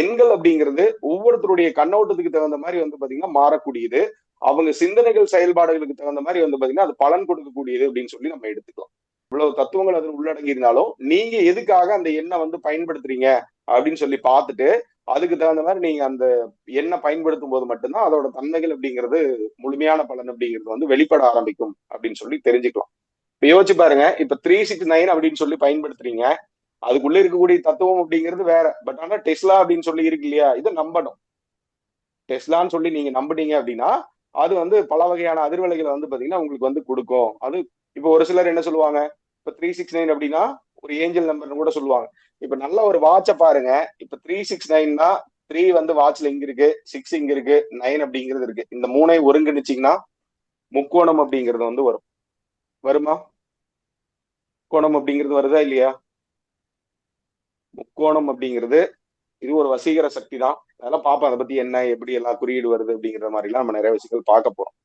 எண்கள் அப்படிங்கிறது ஒவ்வொருத்தருடைய கண்ணோட்டத்துக்கு தகுந்த மாதிரி வந்து பாத்தீங்கன்னா மாறக்கூடியது. அவங்க சிந்தனைகள் செயல்பாடுகளுக்கு தகுந்த மாதிரி வந்து பாத்தீங்கன்னா அது பலன் கொடுக்கக்கூடியது அப்படின்னு சொல்லி நம்ம எடுத்துக்கலாம். இவ்வளவு தத்துவங்கள் அதில் உள்ளடங்கி இருந்தாலும் நீங்க எதுக்காக அந்த எண்ணை வந்து பயன்படுத்துறீங்க அப்படின்னு சொல்லி பார்த்துட்டு அதுக்கு தகுந்த மாதிரி நீங்க அந்த எண்ணெய் பயன்படுத்தும் போது மட்டும்தான் அதோட தன்மைகள் அப்படிங்கிறது முழுமையான பலன் அப்படிங்கிறது வந்து வெளிப்பட ஆரம்பிக்கும் அப்படின்னு சொல்லி தெரிஞ்சுக்கலாம். இப்ப யோசிச்சு பாருங்க. இப்ப த்ரீ சிக்ஸ் நைன் அப்படின்னு சொல்லி பயன்படுத்துறீங்க. அதுக்குள்ள இருக்கக்கூடிய தத்துவம் அப்படிங்கிறது வேற. பட் ஆனா டெஸ்லா அப்படின்னு சொல்லி இருக்கு இல்லையா இதை நம்பணும். டெஸ்லான்னு சொல்லி நீங்க நம்புனீங்க அப்படின்னா அது வந்து பல வகையான அதிர்வலைகளை வந்து பாத்தீங்கன்னா உங்களுக்கு வந்து கொடுக்கும். அது இப்போ ஒரு சிலர் என்ன சொல்லுவாங்க இப்ப த்ரீ சிக்ஸ் நைன் அப்படின்னா ஒரு ஏஞ்சல் நம்பர்னு கூட சொல்லுவாங்க. இப்ப நல்ல ஒரு வாட்சை பாருங்க. இப்ப த்ரீ சிக்ஸ் நைன்னா த்ரீ வந்து வாட்ச்ல இங்க இருக்கு சிக்ஸ் இங்க இருக்கு நைன் அப்படிங்கிறது இருக்கு. இந்த மூணை ஒருங்கிணைச்சிங்கன்னா முக்கோணம் அப்படிங்கிறது வந்து வரும். வருமா? கோணம் அப்படிங்கிறது வருதா இல்லையா? முக்கோணம் அப்படிங்கிறது இது ஒரு வசீகர சக்தி தான். அதெல்லாம் பார்ப்போம். அதை பத்தி என்ன எப்படி எல்லாம் குறியீடு வருது அப்படிங்கிற மாதிரிலாம் நம்ம நிறைய விஷயங்கள் பார்க்க போறோம்.